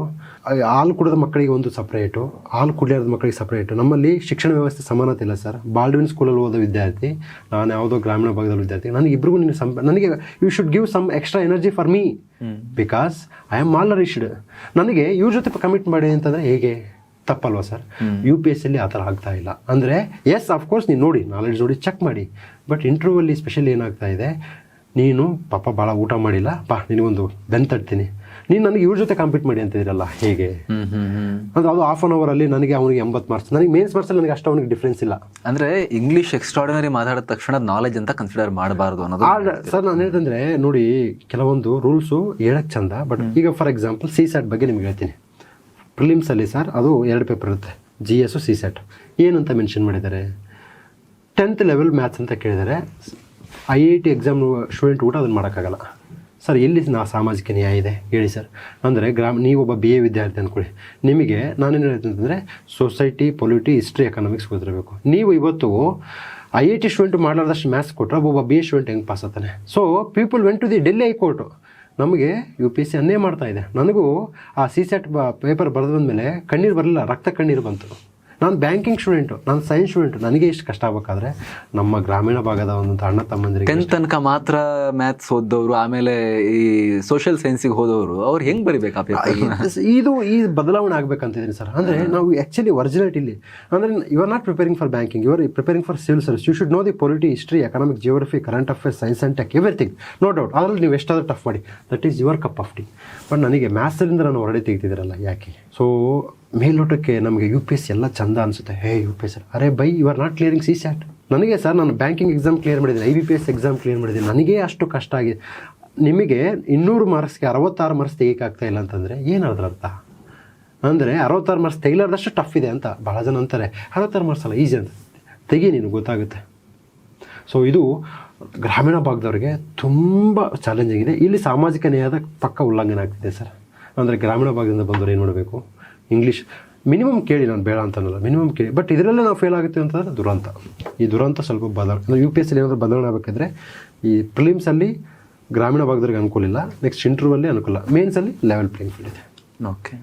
S2: ಹಾಲು ಕುಡಿದ ಮಕ್ಕಳಿಗೆ ಒಂದು ಸಪ್ರೇಟು ಹಾಲು ಕುಡಿಯಾರದ ಮಕ್ಕಳಿಗೆ ಸಪ್ರೇಟು ನಮ್ಮಲ್ಲಿ ಶಿಕ್ಷಣ ವ್ಯವಸ್ಥೆ ಸಮಾನತೆ ಇಲ್ಲ ಸರ್. ಬಾಲ್ಡ್ವಿನ್ ಸ್ಕೂಲಲ್ಲಿ ಓದೋ ವಿದ್ಯಾರ್ಥಿ ನಾನು ಯಾವುದೋ ಗ್ರಾಮೀಣ ಭಾಗದಲ್ಲಿ ವಿದ್ಯಾರ್ಥಿ ನನಗೆ ಇಬ್ಬರಿಗೂ ನೀನು ಸಂ ನನಗೆ you should give some extra energy for me because I am malnourished ನನಗೆ ಇವ್ರ ಜೊತೆ ಕಮಿಟ್ ಮಾಡಿ ಅಂತಂದರೆ ಹೇಗೆ? ತಪ್ಪಲ್ವಾ ಸರ್? ಯು ಪಿ ಎಸ್ ಅಲ್ಲಿ ಆ ಥರ ಆಗ್ತಾ ಇಲ್ಲ. ಅಂದರೆ ಎಸ್ ಅಫ್ಕೋರ್ಸ್ ನೀನು ನೋಡಿ ನಾಲೆಡ್ಜ್ ನೋಡಿ ಚೆಕ್ ಮಾಡಿ. ಬಟ್ ಇಂಟರ್ವ್ಯೂವಲ್ಲಿ ಸ್ಪೆಷಲಿ ಏನಾಗ್ತಾ ಇದೆ? ನೀನು ಪಾಪ ಭಾಳ ಊಟ ಮಾಡಿಲ್ಲ ಪಾ ನಿನಗೊಂದು ಬೆನ್ ತಡ್ತೀನಿ ನೀನು ನನಗೆ ಇವ್ರ ಜೊತೆ ಕಾಂಪೀಟ್ ಮಾಡಿ ಅಂತಿದ್ದೀರಲ್ಲ ಹೇಗೆ? ಅಂದ್ರೆ ಅದು ಹಾಫ್ ಆನ್ ಅಲ್ಲಿ ನನಗೆ ಅವನಿಗೆ ಎಂಬತ್ತು ಮಾರ್ಕ್ಸ್ ನನಗೆ ಮೇನ್ಸ್ ಮಾರ್ಕ್ಸಲ್ಲಿ ನನಗೆ ಅಷ್ಟು ಅವನಿಗೆ ಡಿಫ್ರೆನ್ಸ್ ಇಲ್ಲ.
S1: ಅಂದ್ರೆ ಇಂಗ್ಲಿಷ್ ಎಕ್ಸ್ಟ್ರಾಡಿನರಿ ಮಾತಾಡಿದ ತಕ್ಷಣ ನಾಲೆಜ್ ಅಂತ ಕನ್ಸಿಡರ್ ಮಾಡಬಾರ್ದು ಅನ್ನೋದು
S2: ಸರ್ ನಾನು ಹೇಳ್ತಂದ್ರೆ ನೋಡಿ ಕೆಲವೊಂದು ರೂಲ್ಸು ಹೇಳಕ್ ಚಂದ ಬಟ್ ಈಗ ಫಾರ್ ಎಕ್ಸಾಂಪಲ್ ಸಿ ಸ್ಯಾಟ್ ಬಗ್ಗೆ ನಿಮ್ಗೆ ಹೇಳ್ತೀನಿ. ಪ್ರಿಲಿಮ್ಸಲ್ಲಿ ಸರ್ ಅದು ಎರಡು ಪೇಪರ್ ಇರುತ್ತೆ ಜಿ ಎಸ್ ಸಿ ಸ್ಯಾಟ್ ಏನಂತ ಮೆನ್ಷನ್ ಮಾಡಿದ್ದಾರೆ? ಟೆಂತ್ ಲೆವೆಲ್ ಮ್ಯಾಥ್ಸ್ ಅಂತ ಕೇಳಿದರೆ I I T exam student ಕೂಡ ಅದನ್ನು ಮಾಡೋಕ್ಕಾಗಲ್ಲ. ಸರ್, ಎಲ್ಲಿ ನಾ ಸಾಮಾಜಿಕ ನ್ಯಾಯ ಇದೆ? ಹೇಳಿ ಸರ್. ಅಂದರೆ ಗ್ರಾಮ ನೀವೊಬ್ಬ ಬಿ ಎ ವಿದ್ಯಾರ್ಥಿ ಅಂದ್ಕೊಳ್ಳಿ ನಿಮಗೆ ನಾನೇನು ಹೇಳ್ತೀನಿ ಅಂತಂದರೆ ಸೊಸೈಟಿ ಪೊಲಿಟಿ ಹಿಸ್ಟ್ರಿ ಎಕನಾಮಿಕ್ಸ್ ಗೊತ್ತಿರಬೇಕು. ನೀವು ಇವತ್ತು ಐ ಐ ಟಿ ಸ್ಟೂಡೆಂಟ್ ಮಾಡಲಾರ್ದಷ್ಟು ಮ್ಯಾಥ್ಸ್ ಕೊಟ್ಟರೆ ಒಬ್ಬ ಬಿ ಎ ಸ್ಟೂಡೆಂಟ್ ಹೆಂಗೆ ಪಾಸ್ ಆಗ್ತಾನೆ? So people went to the Delhi high court ನಮಗೆ ಯು ಪಿ ಎಸ್ ಸಿ ಅನ್ನೇ ಮಾಡ್ತಾ ಇದೆ. ನನಗೂ ಆ ಸಿ ಸೆಟ್ ಪೇಪರ್ ಬರೆದು ಬಂದಮೇಲೆ ಕಣ್ಣೀರು ಬರಲಿಲ್ಲ. ರಕ್ತ ಕಣ್ಣೀರು ಬಂತು. ನಾನು ಬ್ಯಾಂಕಿಂಗ್ ಸ್ಟೂಡೆಂಟು ನಾನು ಸೈನ್ಸ್ ಸ್ಟೂಡೆಂಟ್. ನನಗೆ ಇಷ್ಟು ಕಷ್ಟ ಆಗಬೇಕಾದ್ರೆ ನಮ್ಮ ಗ್ರಾಮೀಣ ಭಾಗದ ಒಂದು ಅಣ್ಣ ತಮ್ಮಂದಿರಿಗೆ
S1: ಟೆಂತ್ ತನಕ ಮಾತ್ರ ಮ್ಯಾಥ್ಸ್ ಓದೋರು ಆಮೇಲೆ ಈ ಸೋಷಿಯಲ್ ಸೈನ್ಸಿಗೆ ಹೋದವರು ಅವ್ರು ಹೆಂಗೆ ಬರಿಬೇಕು ಆ
S2: ಇದು ಈ ಬದಲಾವಣೆ ಆಗ್ಬೇಕಂತಿದ್ದೀನಿ ಸರ್. ಅಂದರೆ ನಾವು ಆ್ಯಕ್ಚುಲಿ ಒರಿಜಿನಲ್ಟಿ ಇಲ್ಲಿ. ಅಂದರೆ you are not preparing for banking you are preparing for civil service you should know the polity history economic geography current affairs science and tech everything no doubt ಅದರಲ್ಲಿ ನೀವು ಎಷ್ಟಾದರೂ tough ಮಾಡಿ. That is your cup of tea but ನನಗೆ ಮ್ಯಾಥ್ಸರಿಂದ ನಾನು ಹೊರಡೆ ತೆಗಿತಿದ್ದೀರಲ್ಲ ಯಾಕೆ? So ಮೇಲ್ನೋಟಕ್ಕೆ ನಮಗೆ ಯು ಪಿ ಎಸ್ ಎಲ್ಲ ಚಂದ ಅನಿಸುತ್ತೆ. Hey U P S are by you are not clearing C SAT ನನಗೆ ಸರ್, ನಾನು ಬ್ಯಾಂಕಿಂಗ್ ಎಕ್ಸಾಮ್ ಕ್ಲಿಯರ್ ಮಾಡಿದ್ದೀನಿ I B P S exam clear ಮಾಡಿದ್ದೀನಿ. ನನಗೆ ಅಷ್ಟು ಕಷ್ಟ ಆಗಿದೆ. ನಿಮಗೆ ಇನ್ನೂರು ಮಾರ್ಕ್ಸ್ಗೆ ಅರವತ್ತಾರು ಮಾರ್ಕ್ಸ್ ತೆಗಿಯೋಕ್ಕಾಗ್ತಾ ಇಲ್ಲ ಅಂತಂದರೆ ಏನು ಅರ್ಥ? ಅಂದರೆ ಅರವತ್ತಾರು ಮಾರ್ಕ್ಸ್ ತೆಗಿಲಾರ್ದಷ್ಟು ಟಫ್ ಇದೆ ಅಂತ ಭಾಳ ಜನ ಅಂತಾರೆ. ಅರವತ್ತಾರು ಮಾರ್ಕ್ಸ್ ಅಲ್ಲ ಈಸಿ ಅಂತ. ತೆಗಿ ನೀನು ಗೊತ್ತಾಗುತ್ತೆ. ಸೊ ಇದು ಗ್ರಾಮೀಣ ಭಾಗದವ್ರಿಗೆ ತುಂಬ ಚಾಲೆಂಜಿಂಗ್ ಇದೆ ಇಲ್ಲಿ ಸಾಮಾಜಿಕ ನ್ಯಾಯದ ಪಕ್ಕ ಉಲ್ಲಂಘನೆ ಆಗ್ತಿದೆ ಸರ್. ಅಂದರೆ ಗ್ರಾಮೀಣ ಭಾಗದಿಂದ ಬಂದವರು ಏನು ಮಾಡಬೇಕು? ಇಂಗ್ಲೀಷ್ ಮಿನಿಮಮ್ ಕೇಳಿ ನಾನು ಬೇಡ ಅಂತ ಅನ್ನಲ್ಲ ಮಿನಿಮಮ್ ಕೇಳಿ. ಬಟ್ ಇದರಲ್ಲೇ ನಾವು ಫೇಲ್ ಆಗುತ್ತೆ ಅಂತಂದರೆ ದುರಂತ. ಈ ದುರಂತ ಸ್ವಲ್ಪ ಬದಲಾವಣೆ ಯು ಪಿ ಎಸ್ ಏನಾದರೂ ಬದಲಾವಣೆ ಆಗಬೇಕಾದ್ರೆ ಈ ಪ್ರಿಲಿಮ್ಸಲ್ಲಿ ಗ್ರಾಮೀಣ ಭಾಗದವ್ರಿಗೆ ಅನುಕೂಲ ಇಲ್ಲ ನೆಕ್ಸ್ಟ್ ಇಂಟ್ರೂವಲ್ಲಿ ಅನುಕೂಲ ಮೇನ್ಸಲ್ಲಿ ಲೆವೆಲ್ ಪ್ಲೇಯಿಂಗ್ ಫೀಲ್ಡ್ ಇದೆ.
S1: ಓಕೆ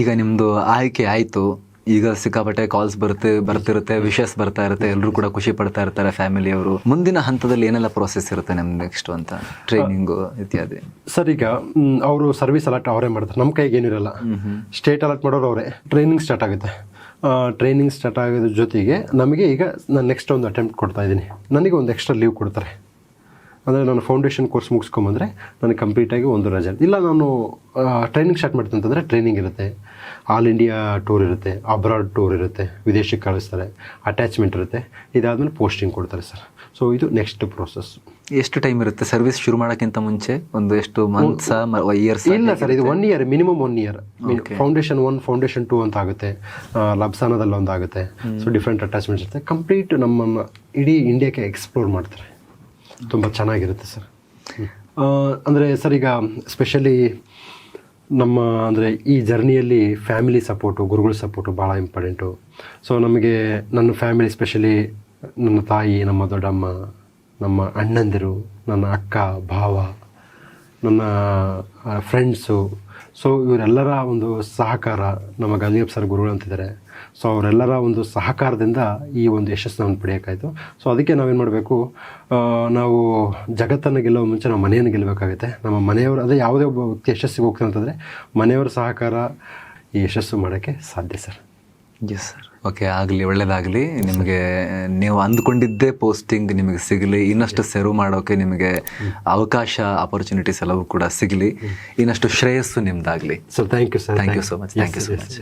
S1: ಈಗ ನಿಮ್ಮದು ಆಯ್ಕೆ ಆಯ್ತು. ಈಗ ಸಿಕ್ಕಾಪಟ್ಟೆ ಕಾಲ್ಸ್ ಬರುತ್ತೆ ಬರ್ತಿರುತ್ತೆ ವಿಶಸ್ ಬರ್ತಾ ಇರುತ್ತೆ ಎಲ್ಲರೂ ಕೂಡ ಖುಷಿ ಪಡ್ತಾ ಇರ್ತಾರೆ ಫ್ಯಾಮಿಲಿಯವರು ಮುಂದಿನ ಹಂತದಲ್ಲಿ ಏನೆಲ್ಲ ಪ್ರೋಸೆಸ್ ಇರುತ್ತೆ ನಮ್ಗೆ ನೆಕ್ಸ್ಟ್ ಅಂತ? ಟ್ರೈನಿಂಗು ಇತ್ಯಾದಿ.
S2: ಸರ್ ಈಗ ಅವರು ಸರ್ವಿಸ್ ಅಲರ್ಟ್ ಅವರೇ ಮಾಡ್ತಾರೆ. ನಮ್ಮ ಕೈಗೆ ಏನಿರಲ್ಲ ಸ್ಟೇಟ್ ಅಲರ್ಟ್ ಮಾಡೋರು ಅವರೇ. ಟ್ರೈನಿಂಗ್ ಸ್ಟಾರ್ಟ್ ಆಗುತ್ತೆ. ಟ್ರೈನಿಂಗ್ ಸ್ಟಾರ್ಟ್ ಆಗೋದ್ರ ಜೊತೆಗೆ ನಮಗೆ ಈಗ ನಾನು ನೆಕ್ಸ್ಟ್ ಒಂದು ಅಟೆಂಪ್ಟ್ ಕೊಡ್ತಾ ಇದ್ದೀನಿ. ನನಗೆ ಒಂದು ಎಕ್ಸ್ಟ್ರಾ ಲೀವ್ ಕೊಡ್ತಾರೆ. ಅಂದರೆ ನಾನು ಫೌಂಡೇಶನ್ ಕೋರ್ಸ್ ಮುಗಿಸ್ಕೊಂಬಂದರೆ ನನಗೆ ಕಂಪ್ಲೀಟಾಗಿ ಒಂದು ರಜೆ ಇಲ್ಲ ನಾನು ಟ್ರೈನಿಂಗ್ ಸ್ಟಾರ್ಟ್ ಮಾಡ್ತೀನಿ ಅಂತಂದರೆ ಟ್ರೈನಿಂಗ್ ಇರುತ್ತೆ. ಆಲ್ ಇಂಡಿಯಾ ಟೂರ್ ಇರುತ್ತೆ ಅಬ್ರಾಡ್ ಟೂರ್ ಇರುತ್ತೆ ವಿದೇಶಕ್ಕೆ ಕಳಿಸ್ತಾರೆ ಅಟ್ಯಾಚ್ಮೆಂಟ್ ಇರುತ್ತೆ. ಇದಾದಮೇಲೆ ಪೋಸ್ಟಿಂಗ್ ಕೊಡ್ತಾರೆ ಸರ್. ಸೊ ಇದು ನೆಕ್ಸ್ಟ್ ಪ್ರೋಸೆಸ್
S1: ಎಷ್ಟು ಟೈಮ್ ಇರುತ್ತೆ? ಸರ್ವಿಸ್ ಶುರು ಮಾಡೋಕ್ಕಿಂತ ಮುಂಚೆ? ಒಂದು ಎಷ್ಟು ಮಂತ್ಸ್ ಇಯರ್ಸ್
S2: ಇಲ್ಲ ಸರ್ ಇದು one year minimum one year foundation one foundation two ಅಂತ ಆಗುತ್ತೆ. ಲಬ್ಸಾನದಲ್ಲಿ ಒಂದು ಆಗುತ್ತೆ ಸೊ ಡಿಫ್ರೆಂಟ್ ಅಟ್ಯಾಚ್ಮೆಂಟ್ಸ್ ಇರುತ್ತೆ. ಕಂಪ್ಲೀಟ್ ನಮ್ಮನ್ನು ಇಡೀ ಇಂಡಿಯಾಕ್ಕೆ ಎಕ್ಸ್ಪ್ಲೋರ್ ಮಾಡ್ತಾರೆ. ತುಂಬ ಚೆನ್ನಾಗಿರುತ್ತೆ ಸರ್. ಅಂದರೆ ಸರ್ ಈಗ ಸ್ಪೆಷಲಿ ನಮ್ಮ ಅಂದರೆ ಈ ಜರ್ನಿಯಲ್ಲಿ ಫ್ಯಾಮಿಲಿ ಸಪೋರ್ಟು ಗುರುಗಳ ಸಪೋರ್ಟು ಭಾಳ ಇಂಪಾರ್ಟೆಂಟು ಸೊ ನಮಗೆ ನನ್ನ ಫ್ಯಾಮಿಲಿ ಸ್ಪೆಷಲಿ ನನ್ನ ತಾಯಿ, ನಮ್ಮ ದೊಡ್ಡಮ್ಮ, ನಮ್ಮ ಅಣ್ಣಂದಿರು, ನನ್ನ ಅಕ್ಕ, ಭಾವ, ನನ್ನ ಫ್ರೆಂಡ್ಸು ಸೊ ಇವರೆಲ್ಲರ ಒಂದು ಸಹಕಾರ ನಮ್ಮ ಗಾಂಧಿಯಪ್ಪ ಸರ್ ಗುರುಗಳು ಅಂತಿದ್ದಾರೆ. ಸೊ ಅವರೆಲ್ಲರ ಒಂದು ಸಹಕಾರದಿಂದ ಈ ಒಂದು ಯಶಸ್ಸನ್ನು ಪಡೆಯೋಕ್ಕಾಯಿತು ಸೊ ಅದಕ್ಕೆ ನಾವೇನು ಮಾಡಬೇಕು? ನಾವು ಜಗತ್ತನ್ನು ಗೆಲ್ಲೋ ಮುಂಚೆ ನಾವು ಮನೆಯನ್ನು ಗೆಲ್ಲಬೇಕಾಗುತ್ತೆ. ನಮ್ಮ ಮನೆಯವರು, ಅದೇ ಯಾವುದೇ ಒಬ್ಬ ವ್ಯಕ್ತಿ ಯಶಸ್ಸಿಗೆ ಹೋಗ್ತಾನೆ ಅಂತಂದರೆ ಮನೆಯವರ ಸಹಕಾರ ಈ ಯಶಸ್ಸು ಮಾಡೋಕ್ಕೆ ಸಾಧ್ಯ ಸರ್.
S1: ಎಸ್ ಸರ್ ಓಕೆ ಆಗಲಿ ಒಳ್ಳೇದಾಗಲಿ. ನಿಮಗೆ ನೀವು ಅಂದ್ಕೊಂಡಿದ್ದೇ ಪೋಸ್ಟಿಂಗ್ ನಿಮಗೆ ಸಿಗಲಿ. ಇನ್ನಷ್ಟು ಸೆರ್ವ್ ಮಾಡೋಕೆ ನಿಮಗೆ ಅವಕಾಶ ಅಪರ್ಚುನಿಟೀಸ್ ಎಲ್ಲವೂ ಕೂಡ ಸಿಗಲಿ. ಇನ್ನಷ್ಟು ಶ್ರೇಯಸ್ಸು ನಿಮ್ದಾಗಲಿ.
S2: So thank you sir
S1: thank you so much thank you so much.